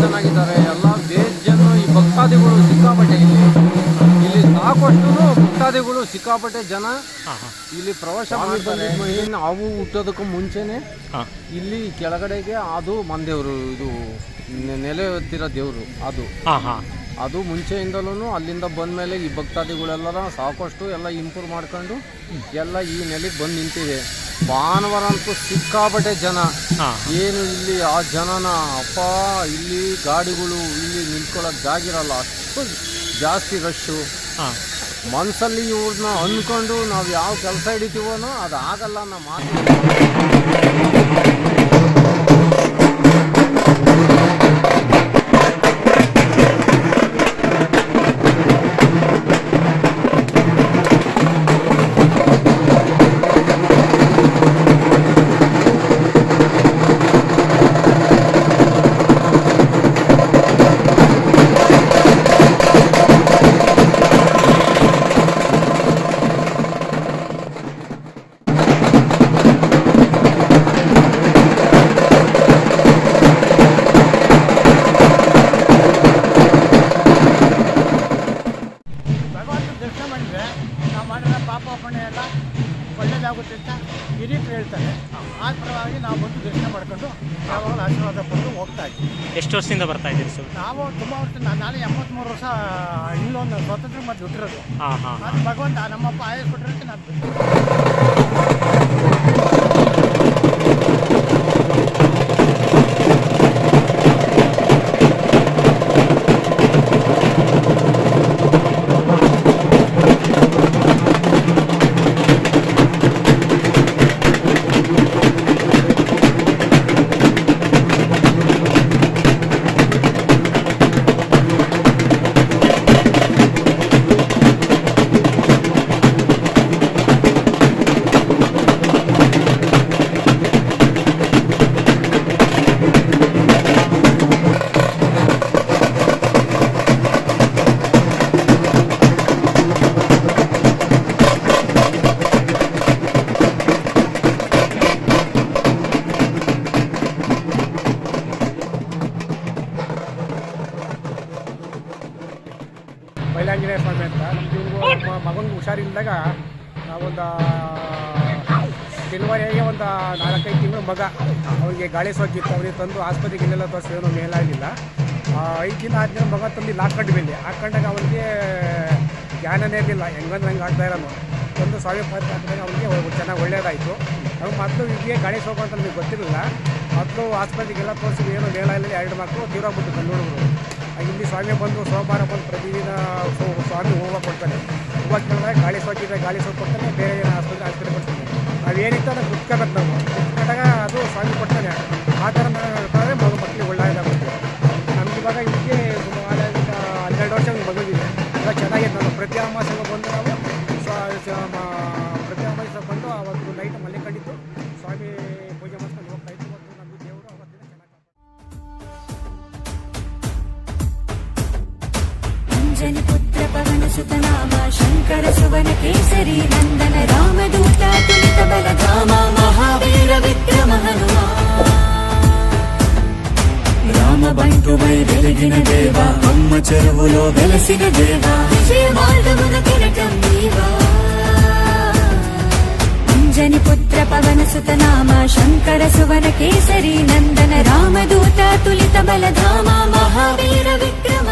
ಚೆನ್ನಾಗಿದ್ದಾರೆ. ಎಲ್ಲ ಬೇಸ್ ಜನ ಈ ಭಕ್ತಾದಿಗಳು ಸಿಕ್ಕಾಪಟ್ಟೆ ಇಲ್ಲಿ. ಇಲ್ಲಿ ಸಾಕಷ್ಟು ಭಕ್ತಾದಿಗಳು ಸಿಕ್ಕಾಪಟ್ಟೆ ಜನ. ಇಲ್ಲಿ ಪ್ರವಾಸ ಮಾಡ್ತಾರೆ. ಅವು ಹುಟ್ಟೋದಕ್ಕೂ ಮುಂಚೆನೆ ಇಲ್ಲಿ ಕೆಳಗಡೆಗೆ ಅದು ಮಂದೇವರು ಇದು ನೆಲೆ ಹೊತ್ತಿರೋ ದೇವರು ಅದು. ಅದು ಮುಂಚೆಯಿಂದಲೂ ಅಲ್ಲಿಂದ ಬಂದ ಮೇಲೆ ಈ ಭಕ್ತಾದಿಗಳೆಲ್ಲರ ಸಾಕಷ್ಟು ಎಲ್ಲ ಇಂಪ್ರೂವ್ ಮಾಡ್ಕೊಂಡು ಎಲ್ಲ ಈ ನೆಲೆಗೆ ಬಂದು ನಿಂತಿದೆ. ಭಾನುವಾರ ಅಂತೂ ಸಿಕ್ಕಾಪಟ್ಟೆ ಜನ. ಹಾಂ. ಏನು ಇಲ್ಲಿ ಆ ಜನನ ಅಪ್ಪ ಇಲ್ಲಿ ಗಾಡಿಗಳು ಇಲ್ಲಿ ನಿಂತ್ಕೊಳ್ಳೋಕೆ ಜಾಗಿರಲ್ಲ ಅಷ್ಟು ಜಾಸ್ತಿ ರಶ್ಶು ಹಾಂ. ಮನಸ್ಸಲ್ಲಿ ಇವ್ರನ್ನ ಅಂದ್ಕೊಂಡು ನಾವು ಯಾವ ಕೆಲಸ ಹಿಡಿತೀವೋ ಅದು ಆಗಲ್ಲ ನಮ್ಮ ಮಾತು. ಮಾಡಿದರೆ ನಾವು ಮಾಡಿರೋ ಪಾಪ ಪುಣ್ಯ ಎಲ್ಲ ಒಳ್ಳೇದಾಗುತ್ತೆ ಅಂತ ಹಿರಿಯರು ಹೇಳ್ತಾರೆ. ಆ ಪರವಾಗಿ ನಾವು ಬಂದು ದರ್ಶನ ಮಾಡ್ಕೊಂಡು ಯಾವಾಗಲೂ ಆಶೀರ್ವಾದ ಪಡೆದು ಹೋಗ್ತಾ ಇದ್ದೀವಿ. ಎಷ್ಟು ವರ್ಷದಿಂದ ಬರ್ತಾ ಇದ್ದೀರಿ ಸರ್? ನಾವು ತುಂಬ ವರ್ಷ ನಾನು ಎಂಬತ್ಮೂರು ಎಂಬತ್ತ್ಮೂರು ವರ್ಷ ಇಲ್ಲೊಂದು ಸ್ವಾತಂತ್ರ್ಯ ಮತ್ತು ಹುಟ್ಟಿರೋದು ಹಾಂ ಹಾಂ. ಅದು ಭಗವಂತ ನಮ್ಮಪ್ಪ ಆಯಸ್ ಕೊಟ್ಟಿರೋದಕ್ಕೆ ನಾನು ಬೈಲಾಂಜನೇಯ ಸ್ವಾಮಿ ಅಂತ. ನಮ್ಮ ಮಗನಿಗೆ ಹುಷಾರಿಲ್ದಾಗ ನಾವೊಂದು ಡೆಲಿವರಿಯಾಗಿ ಒಂದು ನಾಲ್ಕೈದು ತಿಂಗಳು ಮಗ ಅವನಿಗೆ ಗಾಳಿ ಸೋಕಿತ್ತು. ಅವ್ರಿಗೆ ತಂದು ಆಸ್ಪತ್ರೆಗೆ ಇಲ್ಲೆಲ್ಲ ತೋರಿಸಿದ್ರು ಏನೂ ಮೇಲಾಗಿಲ್ಲ ಐದು ದಿನ ಆದ್ಮೇಲೆ ಮಗ ತಂದು ಹಾಕೊಂಡು ಮೇಲೆ ಹಾಕೊಂಡಾಗ ಅವನಿಗೆ ಜ್ಞಾನನೇ ಇರಲಿಲ್ಲ. ಹೆಂಗಂದ್ರೆ ಹಂಗೆ ಆಗ್ತಾ ಇರೋನು ಒಂದು ಸಾವಿರ ಪಾತ್ರ ಹಾಕಿದಾಗ ಅವನಿಗೆ ಚೆನ್ನಾಗಿ ಒಳ್ಳೆಯದಾಯಿತು ಅವ್ನು ಮೊದಲು ಹೀಗೆ ಗಾಳಿ ಸೋಕು ಅಂತ ನಮಗೆ ಗೊತ್ತಿರಲಿಲ್ಲ. ಮೊದಲು ಆಸ್ಪತ್ರೆಗೆಲ್ಲ ತೋರಿಸಿದ್ರು, ಏನು ಇಲ್ಲ ಎರಡು ಮಕ್ಕಳು ತೀವ್ರ ಬಿಟ್ಟು ಕಂಡು ಇಲ್ಲಿ ಸ್ವಾಮಿ ಬಂದು ಸೋಮವಾರ ಬಂದು ಪ್ರತಿದಿನ ಸ್ವಾಮಿ ಹೂವು ಕೊಡ್ತಾನೆ ಹೂವು ಕೇಳಿದಾಗ ಗಾಳಿ ಸೋಕಿದ್ರೆ ಗಾಳಿ ಸೋಕು ಕೊಡ್ತಾನೆ ಬೇರೆ ಏನು ಆಸ್ಪತ್ರೆ ಆಸ್ಪತ್ರೆ ಕೊಡ್ತಾನೆ. ನಾವೇನಿತ್ತು ಅದನ್ನು ಕುತ್ಕೋಬೇಕು ನಾವು. ಕುತ್ಕೊಂಡಾಗ ಅದು ಸ್ವಾಮಿ ಕೊಡ್ತಾನೆ. ಆ ಥರ ನಾವು ಮಗು ಮಕ್ಕಳಿಗೆ ಒಳ್ಳೆಯದಾಗುತ್ತೆ ನಮ್ಗೆ ಇವಾಗ ಇದಕ್ಕೆ ಸುಮಾರು ಹನ್ನೆರಡು ವರ್ಷ ಮಗುವಿದೆ ಇವಾಗ ಚೆನ್ನಾಗಿದೆ. ನಾನು ಪ್ರತಿ ಅಮಾವಾಸ್ಯೆಗೆ ಬಂದು ನಾವು गजनिपुत्र पवनसुतनामा शङ्कर सुवन केसरी नन्दन रामदूता तुलितबलधामा महावीर विक्रमहनुमा రామబంటువై వెలిగిన దేవా అమ్మ చెరువులో వెలసిన దేవా విజయ మార్గమున కెరటం నీవా. పుత్ర పవన సుతనామ శంకర సువన కేసరి నందన రామదూత తులిత బలధామ మహావీర విక్రమ